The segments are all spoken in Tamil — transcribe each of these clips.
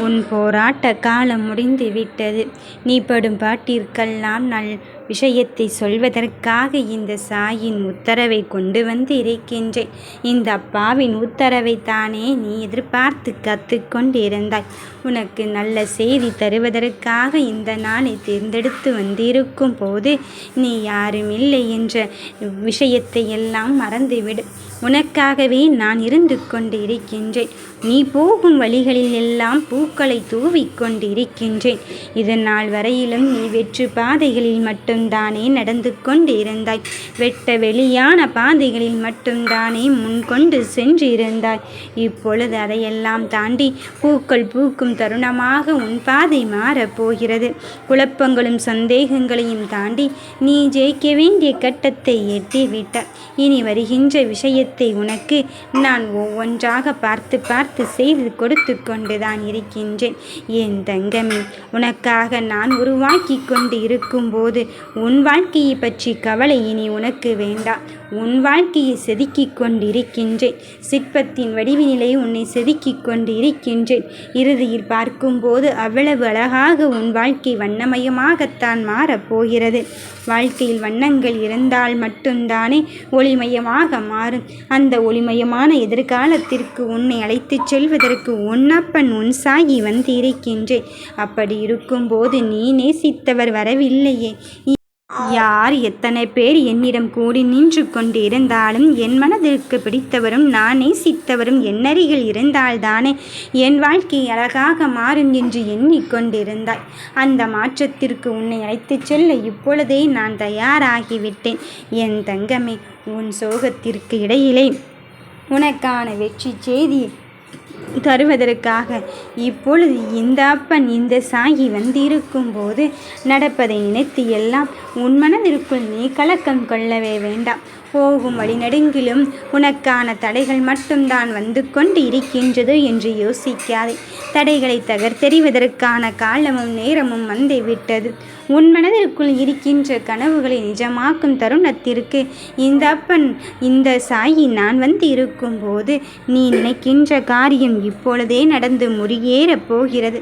உன் போராட்ட காலம் முடிந்து விட்டது. நீ படும் பாட்டிற்கெல்லாம் நல் விஷயத்தை சொல்வதற்காக இந்த சாயின் உத்தரவை கொண்டு வந்து இருக்கின்றேன். இந்த அப்பாவின் உத்தரவை தானே நீ எதிர்பார்த்து காத்துக் கொண்டிருந்தாய். உனக்கு நல்ல செய்தி தருவதற்காக இந்த நாளை தேர்ந்தெடுத்து வந்திருக்கும் போது நீ யாருமில்லை என்ற விஷயத்தையெல்லாம் மறந்துவிடு. உனக்காகவே நான் இருந்து கொண்டு இருக்கின்றேன் நீ போகும் வழிகளில் எல்லாம் பூக்களைத் தூவிக் கொண்டிருக்கின்றேன். இதனால் வரையிலும் நீ வெற்று பாதைகளில் மட்டும்தானே நடந்து கொண்டு இருந்தாய் வெட்ட வெளியான பாதைகளில் மட்டும்தானே முன்கொண்டு சென்று இருந்தாய் இப்பொழுது அதையெல்லாம் தாண்டி பூக்கள் பூக்கும் தருணமாக உன் பாதை மாறப் போகிறது. குழப்பங்களும் சந்தேகங்களையும் தாண்டி நீ ஜெயிக்க வேண்டிய கட்டத்தை எட்டிவிட்டாய். இனி வருகின்ற விஷயத்தை உனக்கு நான் ஒவ்வொன்றாகப் பார்த்து பார்த்து செய்து கொடுத்து கொண்டுதான் இருக்கின்றேன். என் தங்கமே. உனக்காக நான் உருவாக்கி கொண்டு இருக்கும்போது உன் வாழ்க்கையைப் பற்றி கவலை இனி உனக்கு வேண்டாம். உன் வாழ்க்கையை செதுக்கிக் கொண்டிருக்கின்றேன். சிற்பத்தின் வடிவினிலே உன்னை செதுக்கிக் கொண்டிருக்கின்றேன். இறுதியில் பார்க்கும்போது அவ்வளவு அழகாக உன் வாழ்க்கை வண்ணமயமாகத்தான் மாறப் போகிறது. வாழ்க்கையில் வண்ணங்கள் இருந்தால் மட்டும்தானே ஒளிமயமாக மாறும். அந்த ஒளிமயமான எதிர்காலத்திற்கு உன்னை அழைத்துச் செல்வதற்கு உன்னப்பன் உன் சாயி வந்திருக்கின்றேன். அப்படி இருக்கும்போது நீ நேசித்தவர் வரவில்லையே. யார் எத்தனை பேர் என்னிடம் கூடி நின்று கொண்டிருந்தாலும் என் மனதிற்கு பிடித்தவரும் நான் நேசித்தவரும் என்னருகில் இருந்தால்தானே என் வாழ்க்கை அழகாக மாறும் என்று எண்ணிக் கொண்டிருந்தாய். அந்த மாற்றத்திற்கு உன்னை அழைத்துச் செல்ல இப்பொழுதே நான் தயாராகிவிட்டேன். என் தங்கமே. உன் சோகத்திற்கு இடையிலே உனக்கான வெற்றி செய்தி தருவதற்காக இப்பொழுது இந்த அப்பன் இந்த சாயி வந்திருக்கும்போது நடப்பதை நினைத்து எல்லாம் உன் மனதிற்குள் நீ கலக்கம் கொள்ளவே வேண்டாம். போகும் வழிநெடுகிலும் உனக்கான தடைகள் மட்டும்தான் வந்து கொண்டு இருக்கின்றது என்று யோசிக்காதே. தடைகளை தகர்த்தெறிவதற்கான காலமும் நேரமும் வந்துவிட்டது. உன் மனதிற்குள் இருக்கின்ற கனவுகளை நிஜமாக்கும் தருணத்திற்கு இந்த அப்பன் இந்த சாயி நான் வந்து இருக்கும்போது நீ நினைக்கின்ற காரியம் இப்பொழுதே நடந்து முறியேறப் போகிறது.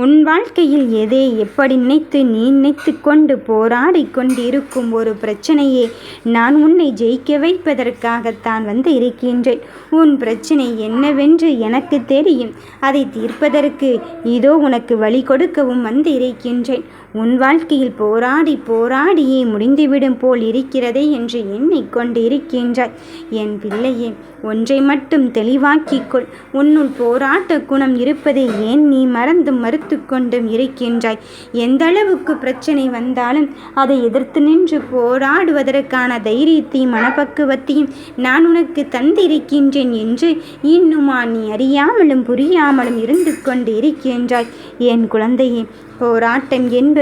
உன் வாழ்க்கையில் எதை எப்படி நினைத்து நீ நினைத்து கொண்டு போராடி கொண்டிருக்கும் ஒரு பிரச்சனையே நான் உன்னை ஜெயிக்க வைப்பதற்காகத்தான் வந்திருக்கின்றேன். உன் பிரச்சனை என்னவென்று எனக்கு தெரியும். அதை தீர்ப்பதற்கு இதோ உனக்கு வழி கொடுக்கவும் வந்து இருக்கின்றேன் உன் வாழ்க்கையில் போராடிப் போராடியே முடிந்துவிடும் போல் இருக்கிறதே என்று எண்ணிக்கொண்டிருக்கின்றாய் என் பிள்ளையே. ஒன்றை மட்டும் தெளிவாக்கிக்கொள் உன்னுள் போராட்ட குணம் இருப்பதை ஏன் நீ மறந்தும் மறுத்து கொண்டும் இருக்கின்றாய். அளவுக்கு பிரச்சினை வந்தாலும் அதை எதிர்த்து நின்று போராடுவதற்கான தைரியத்தையும் மனப்பக்குவத்தையும் நான் உனக்கு தந்திருக்கின்றேன் என்று இன்னுமா நீ அறியாமலும் புரியாமலும் இருந்து கொண்டு இருக்கின்றாய் என் குழந்தையே. போராட்டம் என்பது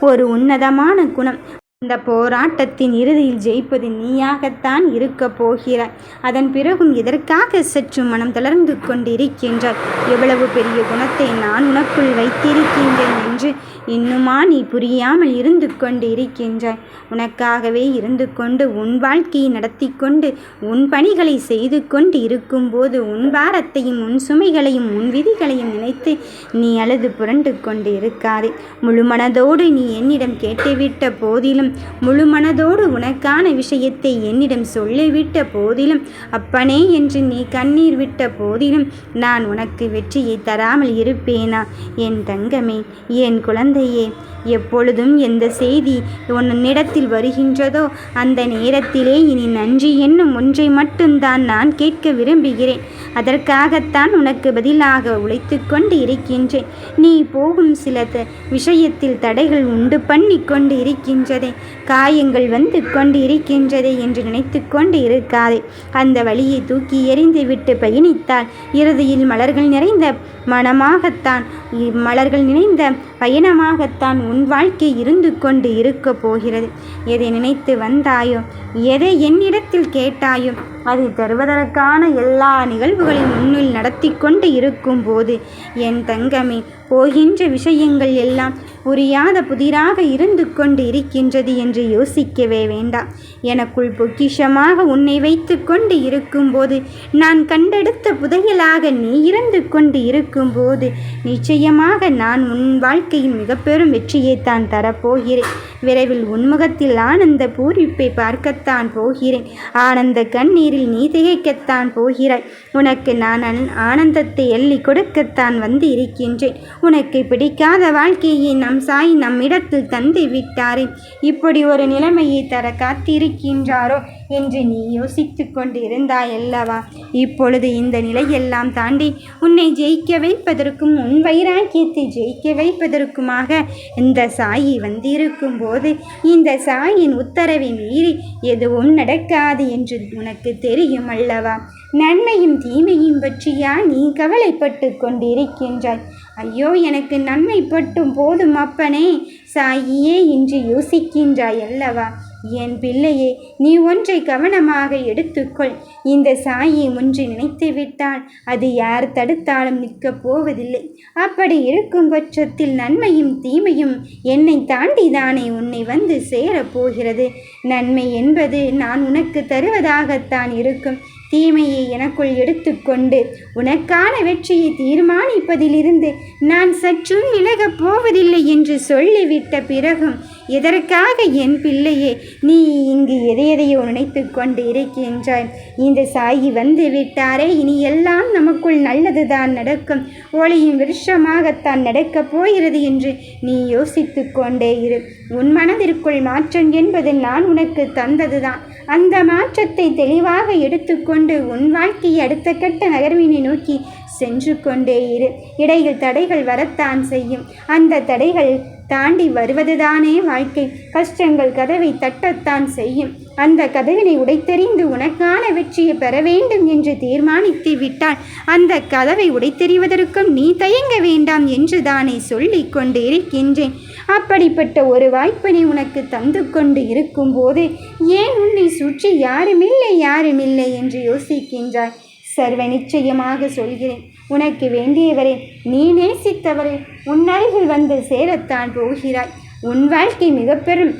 ஒரு உன்னதமான குணம். அந்த போராட்டத்தின் இறுதியில் ஜெயிப்பது நீயாகத்தான் இருக்கப் போகிறாய். அதன் பிறகும் எதற்காக சற்று மனம் தளர்ந்து கொண்டிருக்கின்றாய். எவ்வளவு பெரிய குணத்தை நான் உனக்குள் வைத்திருக்கின்றேன் என்று இன்னுமா நீ புரியாமல் இருந்து கொண்டு இருக்கின்றாய் உனக்காகவே இருந்து கொண்டு உன் வாழ்க்கையை நடத்தி கொண்டு உன் பணிகளை செய்து கொண்டு இருக்கும்போது உன் பாரத்தையும் உன் சுமைகளையும் உன் விதிகளையும் நினைத்து நீ அழுது புரண்டு கொண்டு இருக்காதே. முழுமனதோடு நீ என்னிடம் கேட்டுவிட்ட போதிலும் முழுமனதோடு உனக்கான விஷயத்தை என்னிடம் சொல்லிவிட்ட போதிலும் அப்பனே என்று நீ கண்ணீர் விட்ட போதிலும் நான் உனக்கு வெற்றியைத் தராமல் இருப்பேனா? என் தங்கமே. என் குழந்தை குழந்தையே. எப்பொழுதும் எந்த செய்தி உன்னிடத்தில் வருகின்றதோ அந்த நேரத்திலே இனி நன்றி என்னும் ஒன்றை மட்டும்தான் நான் கேட்க விரும்புகிறேன். அதற்காகத்தான் உனக்கு பதிலாக உழைத்து கொண்டு இருக்கின்றேன். நீ போகும் சில விஷயத்தில் தடைகள் உண்டு பண்ணி கொண்டு இருக்கின்றதே. காயங்கள் வந்து கொண்டு இருக்கின்றதே என்று நினைத்து கொண்டு இருக்காதே. அந்த வழியை தூக்கி எறிந்து விட்டு பயணித்தால் இறுதியில் மலர்கள் நிறைந்த மனமாகத்தான் மலர்கள் நிறைந்த பயணமாக பயணமாகத்தான் உன் வாழ்க்கை இருந்து கொண்டு இருக்கப் போகிறது. எதை நினைத்து வந்தாயோ எதை என்னிடத்தில் கேட்டாயோ அதை தருவதற்கான எல்லா நிகழ்வுகளையும் முன்னில் நடத்தி கொண்டு இருக்கும்போது என் தங்கமே போகின்ற விஷயங்கள் எல்லாம் புரியாத புதிராக இருந்து கொண்டு இருக்கின்றது என்று யோசிக்கவே வேண்டாம். எனக்குள் பொக்கிஷமாக உன்னை வைத்து கொண்டு இருக்கும்போது நான் கண்டெடுத்த புதையலாக நீ இருந்து கொண்டு இருக்கும்போது நிச்சயமாக நான் உன் வாழ்க்கையின் மிக பெரும் வெற்றியை தான் தரப்போகிறேன். விரைவில் உன்முகத்தில் ஆனந்த பூரிப்பை பார்க்கத்தான் போகிறேன். ஆனந்த கண்ணீர் நீரில் நீ திகைக்கத்தான் போகிறாய். உனக்கு நான் ஆனந்தத்தை எள்ளி கொடுக்கத்தான் வந்து இருக்கின்றேன் உனக்கு பிடிக்காத வாழ்க்கையை நம் சாய் நம்மிடத்தில் தந்து விட்டாரே இப்படி ஒரு நிலைமையை தர காத்திருக்கின்றாரோ? என்று நீ யோசித்து கொண்டிருந்தாயல்லவா இருந்தாய் அல்லவா? இப்பொழுது இந்த நிலையெல்லாம் தாண்டி உன்னை ஜெயிக்க வைப்பதற்கும் உன் வைராக்கியத்தை ஜெயிக்க வைப்பதற்குமாக இந்த சாயி வந்திருக்கும் போது இந்த சாயின் உத்தரவை மீறி எதுவும் நடக்காது என்று உனக்கு தெரியும் அல்லவா? நன்மையும் தீமையும் பற்றியா நீ கவலைப்பட்டு கொண்டிருக்கின்றாய்? ஐயோ எனக்கு நன்மை பட்டும் போதும் அப்பனே சாயியே என்று யோசிக்கின்றாய் அல்லவா? என் பிள்ளையே நீ ஒன்றை கவனமாக எடுத்துக்கொள். இந்த சாயை ஒன்று நினைத்து விட்டால் அது யார் தடுத்தாலும் நிற்கப் போவதில்லை. அப்படி இருக்கும் பட்சத்தில் நன்மையும் தீமையும் என்னை தாண்டிதானே உன்னை வந்து சேரப்போகிறது நன்மை என்பது நான் உனக்கு தருவதாகத்தான் இருக்கும். தீமையை எனக்குள் எடுத்துக்கொண்டு உனக்கான வெற்றியை தீர்மானிப்பதிலிருந்து நான் சற்றும் விலகப் போவதில்லை என்று சொல்லிவிட்ட பிறகும் எதற்காக என் பிள்ளையே நீ இங்கு எதையதையோ நினைத்து கொண்டு இருக்கின்றாய்? இந்த சாயி வந்து விட்டாரே இனி எல்லாம் நமக்குள் நல்லதுதான் நடக்கும். ஒளியும் விருஷமாகத்தான் நடக்கப் போகிறது என்று நீ யோசித்து கொண்டே இரு. உன் மனதிற்குள் மாற்றம் என்பது நான் உனக்கு தந்ததுதான். அந்த மாற்றத்தை தெளிவாக எடுத்துக்கொண்டு உன் வாழ்க்கையை அடுத்த கட்ட நகர்வினை நோக்கி சென்று கொண்டே இரு. இடையில் தடைகள் வரத்தான் செய்யும். அந்த தடைகள் தாண்டி வருவதுதானே வாழ்க்கை. கஷ்டங்கள் கதவை தட்டத்தான் செய்யும். அந்த கதவினை உடைத்தெறிந்து உனக்கான வெற்றியை பெற வேண்டும் என்று தீர்மானித்து விட்டால் அந்த கதவை உடைத்தெறிவதற்கும் நீ தயங்க வேண்டாம் என்று தானே சொல்லி கொண்டு இருக்கின்றேன் அப்படிப்பட்ட ஒரு வாய்ப்பினை உனக்கு தந்து கொண்டு இருக்கும்போது ஏன் உன்னை சுற்றி யாருமில்லை யாருமில்லை என்று யோசிக்கின்றாய். சர்வ நிச்சயமாக சொல்கிறேன். உனக்கு வேண்டியவரே நீ நேசித்தவரே உன் அருகில் வந்து சேரத்தான் போகிறாய். உன் வாழ்க்கை மிக பெரும்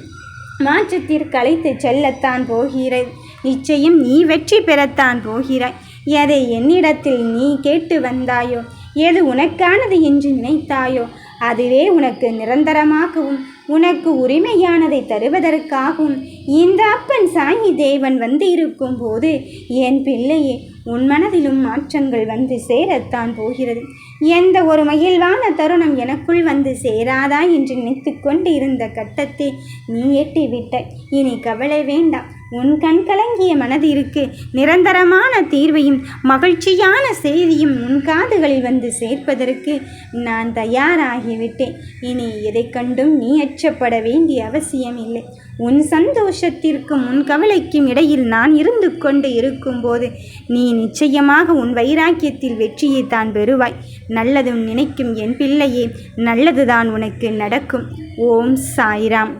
மாற்றத்திற்கு அழைத்து செல்லத்தான் போகிறாய். நிச்சயம் நீ வெற்றி பெறத்தான் போகிறாய். எதை என்னிடத்தில் நீ கேட்டு வந்தாயோ? எது உனக்கானது என்று நினைத்தாயோ? அதுவே உனக்கு நிரந்தரமாகவும் உனக்கு உரிமையானதை தருவதற்காகவும் இந்த அப்பன் சாயி தேவன் வந்து இருக்கும் போது என் பிள்ளையே உன் மனதிலும் மாற்றங்கள் வந்து சேரத்தான் போகிறது. எந்த ஒரு மகிழ்வான தருணம் எனக்குள் வந்து சேராதா என்று நினைத்து கொண்டு இருந்த கட்டத்தை நீ எட்டிவிட்ட. இனி கவலை வேண்டாம். உன் கண் கலங்கிய மனதிற்கு நிரந்தரமான தீர்வையும் மகிழ்ச்சியான செய்தியும் உன் காதுகளில் வந்து சேர்ப்பதற்கு நான் தயாராகிவிட்டேன். இனி எதை கண்டும் நீ அச்சப்பட வேண்டிய அவசியம் இல்லை உன் சந்தோஷத்திற்கும் உன் கவலைக்கும் இடையில் நான் இருந்து கொண்டு இருக்கும்போது நீ நிச்சயமாக உன் வைராக்கியத்தில் வெற்றியை தான் பெறுவாய். நல்லதும் நினைக்கும் என் பிள்ளையே நல்லதுதான் உனக்கு நடக்கும். ஓம் சாய்ராம்.